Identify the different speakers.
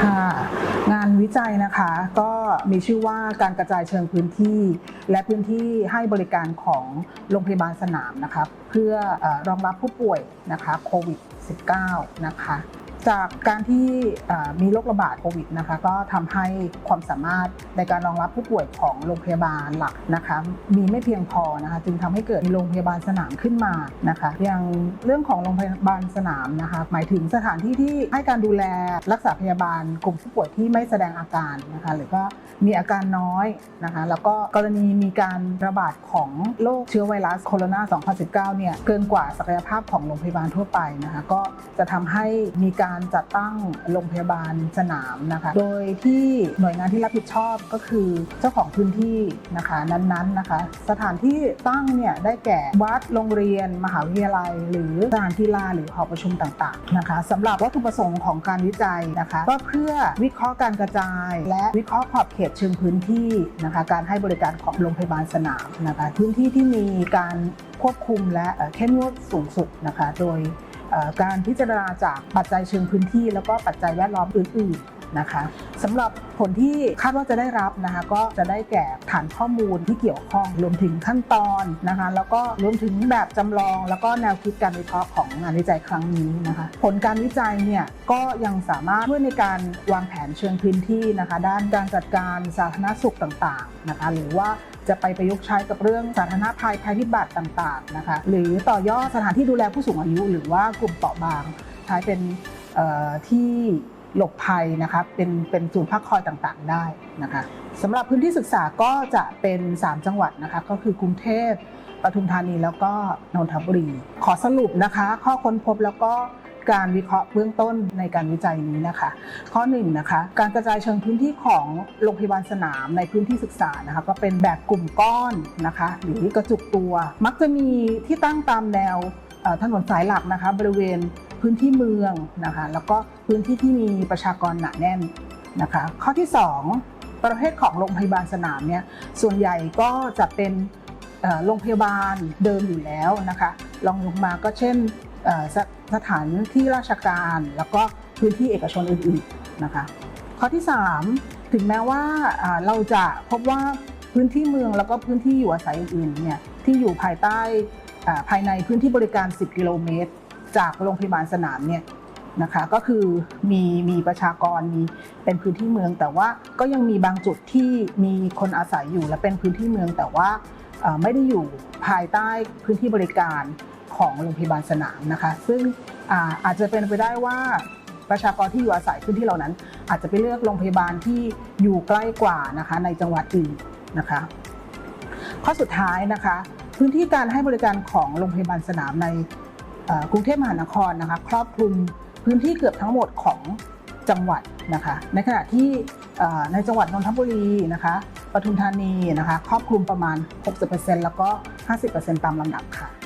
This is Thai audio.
Speaker 1: ค่ะงานวิจัยนะคะก็มีชื่อว่าการกระจายเชิงพื้นที่ และพื้นที่ให้บริการของโรงพยาบาลสนามนะคะเพื่ออรองรับผู้ป่วยนะคะโควิด -19 นะคะ จากการที่มีโรคระบาดโควิดนะคะก็ทำให้ความสามารถในการรองรับผู้ป่วยของโรงพยาบาลหลักนะคะมีไม่เพียงพอนะคะจึงทำให้เกิดมีโรงพยาบาลสนามขึ้นมานะคะอย่างเรื่องของโรงพยาบาลสนามนะคะหมายถึงสถานที่ที่ให้การดูแลรักษาพยาบาลกลุ่มผู้ป่วยที่ไม่แสดงอาการนะคะหรือก็มีอาการน้อยนะคะแล้วก็กรณีมีการระบาดของโรคเชื้อไวรัสโคโรนา 2019 เนี่ยเกินกว่าศักยภาพของโรงพยาบาลทั่วไปนะคะก็จะทำให้มีการจัดตั้งโรงพยาบาลสนามนะคะ โดยที่หน่วยงานที่รับผิดชอบก็คือเจ้าของพื้นที่นะคะนั้นๆนะคะ สถานที่ตั้งเนี่ยได้แก่วัดโรงเรียน มหาวิทยาลัย หรือสถานกีฬาหรือหอประชุมต่างๆนะคะสำหรับวัตถุประสงค์ของการวิจัยนะคะ ก็เพื่อวิเคราะห์การกระจาย และวิเคราะห์ขอบเขตเชิงพื้นที่นะคะการให้บริการของโรงพยาบาลสนามนะคะพื้นที่ที่มีการควบคุมและเข้มงวดสูงสุดนะคะ โดย การพิจารณาจากปัจจัยเชิงพื้นที่ แล้วก็ปัจจัยแวดล้อมอื่นๆนะคะสำหรับผลที่คาดว่าจะได้รับนะคะก็จะได้แก่ฐานข้อมูลที่เกี่ยวข้องรวมถึงขั้นตอนนะคะแล้วก็รวมถึงแบบจำลอง แล้วก็แนวคิดการวิเคราะห์ของงานวิจัยครั้งนี้นะคะผลการวิจัยเนี่ยก็ยังสามารถช่วยในการวางแผนเชิงพื้นที่นะคะด้านการจัดการสาธารณสุขต่างๆนะคะหรือว่า จะไปประยุกต์ใช้กับเรื่องสาธารณภัยภัยพิบัติต่างๆนะคะหรือต่อยอดสถานที่ดูแลผู้สูงอายุ หรือว่ากลุ่มเปราะบาง ใช้เป็นที่หลบภัยนะคะเป็นเป็นศูนย์พักคอยต่างๆได้นะคะสำหรับพื้นที่ศึกษาก็จะเป็น 3 จังหวัดนะคะก็คือกรุงเทพปทุมธานีแล้วก็นนทบุรี ขอสรุปนะคะ ข้อค้นพบแล้วก็ การวิเคราะห์เบื้องต้นในการวิจัยนี้นะคะ ข้อหนึ่งนะคะการกระจายเชิงพื้นที่ของโรงพยาบาลสนามในพื้นที่ศึกษานะคะก็เป็นแบบกลุ่มก้อนนะคะ หรือกระจุกตัว มักจะมีที่ตั้งตามแนวถนนสายหลักนะคะ บริเวณพื้นที่เมืองนะคะแล้วก็พื้นที่ที่มีประชากรหนาแน่นนะคะ ข้อที่ 2 ประเภทของโรงพยาบาลสนามเนี่ยส่วนใหญ่ก็จะเป็นโรงพยาบาลเดิมอยู่แล้วนะคะลองลงมาก็เช่น สสถานที่ราชการแล้วก็พื้นที่เอกชนอื่นๆนะคะข้อที่ 3 ถึงแม้ว่าเราจะพบว่าพื้นที่เมืองแล้วก็พื้นที่อยู่อาศัยอื่นๆเนี่ยที่อยู่ภายใต้ภายในพื้นที่บริการ 10 กิโลเมตร จากโรงพยาบาลสนามเนี่ยนะคะก็คือมีมีประชากรมีเป็นพื้นที่เมือง แต่ว่าก็ยังมีบางจุดที่มีคนอาศัยอยู่และเป็นพื้นที่เมือง แต่ว่าไม่ได้อยู่ภายใต้พื้นที่บริการ ของโรงพยาบาลสนามนะคะ ซึ่งอาอาจจะเป็นไปได้ว่าประชากรที่อยู่อาศัยพื้นที่เหล่านั้น อาจจะไปเลือกโรงพยาบาลที่อยู่ใกล้กว่านะคะในจังหวัดอื่นนะคะ ข้อสุดท้ายนะคะ พื้นที่การให้บริการของโรงพยาบาลสนามในกรุงเทพมหานครนะคะ ครอบคลุมพื้นที่เกือบทั้งหมดของจังหวัดนะคะ ในขณะที่ในจังหวัดนนทบุรีนะคะปทุมธานีนะคะ ครอบคลุมประมาณ 60%แล้วก็ 50%ตามลำดับค่ะ